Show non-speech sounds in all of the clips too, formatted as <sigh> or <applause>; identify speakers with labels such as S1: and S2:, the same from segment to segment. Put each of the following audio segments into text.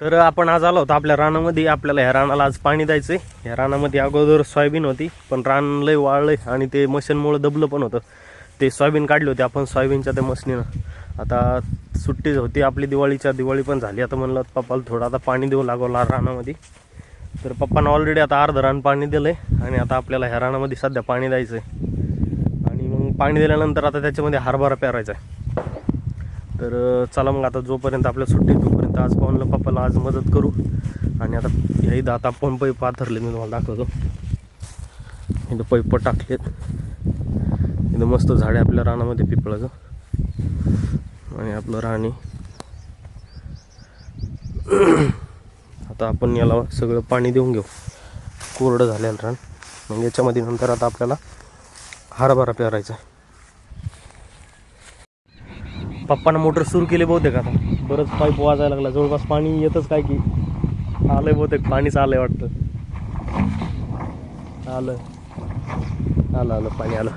S1: तर आपण आज आलो होतो आपल्या रानामध्ये. आपल्याला ह्या रानाला आज पाणी द्यायचं आहे ह्या रानामध्ये अगोदर सोयाबीन होती पण रान लय वाळलंय आणि ते मशीनमुळं दबलं पण होतं. ते सोयाबीन काढले होते आपण सोयाबीनच्या त्या मशनीनं. आता सुट्टीच होती आपली दिवाळीच्या दिवाळी पण झाली. आता म्हणलं पप्पाला थोडं आता पाणी देऊ लागवलं रानामध्ये. तर पप्पानं ऑलरेडी आता अर्धं रान पाणी दिलं आहे आणि आता आपल्याला ह्या रानामध्ये सध्या पाणी द्यायचं आहे आणि मग पाणी दिल्यानंतर आता त्याच्यामध्ये हरभरा पेरायचा आहे. तर चला मग आता जोपर्यंत आपल्या सुट्टी तोपर्यंत आज पाहुणला पप्पाला आज मदत करू. आणि आता ह्या इथं आता आपण पाथरले मी तुम्हाला दाखवतो. इथं पैप टाकलेत. इथं मस्त झाडे आपल्या रानामध्ये पिपळाचं. आणि आपलं राणी. आता आपण याला सगळं पाणी देऊन घेऊ. कोरडं झालेलं रान. मग याच्यामध्ये नंतर आता आपल्याला हरभरा पेरायचा आहे. पप्पानं मोटर सुरू केली बहुतेक आता. बरंच पाईप वाजायला लागला. जवळपास पाणी येतच काय की आलंय बहुतेक. पाणीच आलंय वाटतं. आलं आलं आलं पाणी आलं.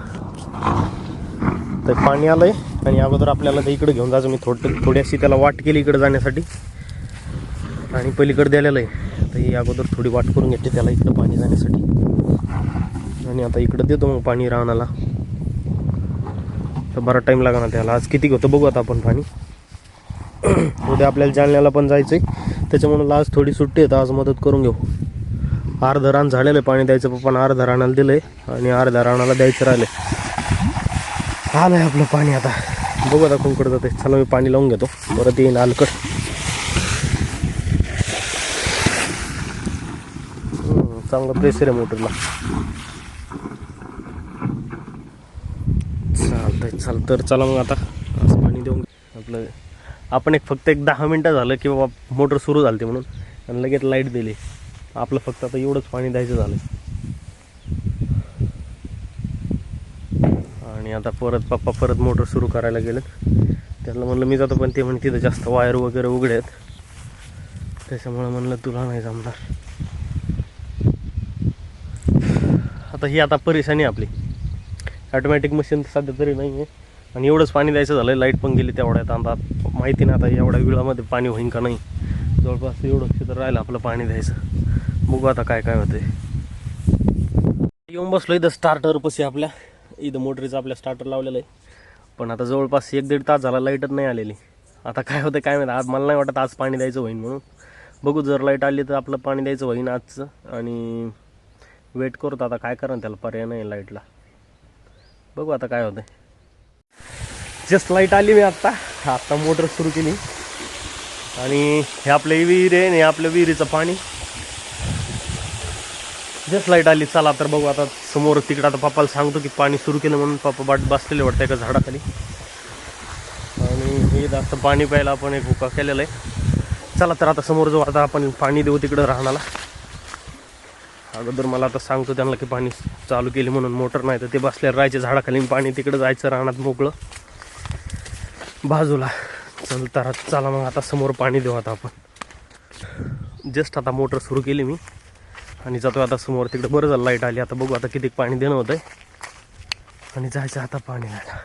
S1: तर पाणी आलंय आणि अगोदर आपल्याला ते इकडे घेऊन जायचं. मी थोडं थोडीशी त्याला वाट केली इकडे जाण्यासाठी. आणि पलीकडे द्यायला आहे. तर ही अगोदर थोडी वाट करून घेतली त्याला इकडं पाणी जाण्यासाठी. आणि आता इकडं देतो मग पाणी राहण्याला तर बरा टाईम लागणार त्याला. आज किती होतं बघू आता आपण पाणी. <clears throat> उद्या आपल्याला जालन्याला पण जायचं आहे त्याच्यामुळे आज थोडी सुट्टी आहे तर आज मदत करून घेऊ. अर्धं रान झालेलं आहे पाणी द्यायचं पप्पान अर्धा राणाला दिलं आहे आणि अर्ध्या राणाला द्यायचं राहिलं आलं आहे आपलं पाणी आता. बघू आता कोणकडे जाते चला मी पाणी लावून घेतो. परत येईन आलकड चांगलं प्रेशर आहे मोटरला. चालतंय चाल तर चला मग आता. पाणी देऊन आपलं आपण एक फक्त एक दहा मिनटं झालं की बाबा मोटर सुरू झाली म्हणून. आणि लगेच लाइट दिली. आपलं फक्त आता एवढंच पाणी द्यायचं झालं. आणि आता परत पप्पा परत मोटर सुरू करायला गेलेत. त्यातलं म्हणलं मी जातो पण ते म्हणे तिथं जास्त वायर वगैरे उघडे आहेत. त्याच्यामुळे म्हणलं तुला नाही जमणार. आता ही आता परेशानी आहे आपली. ॲटोमॅटिक मशीन तर सध्या तरी नाही आहे आणि एवढंच पाणी द्यायचं झालं लाइट पण गेली तेवढ्यात आता माहिती नाही आता एवढ्या वेळामध्ये पाणी होईन का नाही. जवळपास एवढं क्षेत्र राहिलं आपलं पाणी द्यायचं. बघू आता काय काय होते येऊन बसलो इथं स्टार्टरपाशी आपल्या. इथं मोटरीचं आपल्या स्टार्टर लावलेलं आहे. पण आता जवळपास एक दीड तास झाला लाईटच नाही आलेली. आता काय होतं काय माहिती. आज मला नाही वाटत आज पाणी द्यायचं होईन म्हणून. बघू जर लाइट आली तर आपलं पाणी द्यायचं होईन आजचं. आणि वेट करतो आता काय करा त्याला पर्याय नाही लाईटला बघू आता काय होतंय. जस्ट लाइट आली मी आत्ता आत्ता मोटर सुरू केली. आणि हे आपलं विहीर आहे आणि हे आपल्या विहिरीचं पाणी. जस्ट लाइट आली. चला तर बघू आता समोर तिकडं आता पप्पाला सांगतो की पाणी सुरू केलं म्हणून पप्पा बाट बसलेले वाटतं एका झाडाखाली. आणि हे जास्त पाणी प्यायला आपण एक हुका केलेला आहे. चला तर आता समोर जाऊ. आता आपण पाणी देऊ तिकडं राहण्याला. अगोदर मला आता सांगतो त्यांना की पाणी चालू केली म्हणून मोटर नाही तर ते बसल्यावर राहायचे झाडाखाली पाणी तिकडं जायचं रानात मोकळं. बाजूला. चल तर चला मग आता समोर पाणी देऊ आता आपण. जस्ट आता मोटर सुरू केली मी. आणि जातो आता समोर. तिकडे बरं झालं लाइट आली. आता बघू आता किती पाणी देणं होतं आणि जायचं आता पाणी घ्यायला.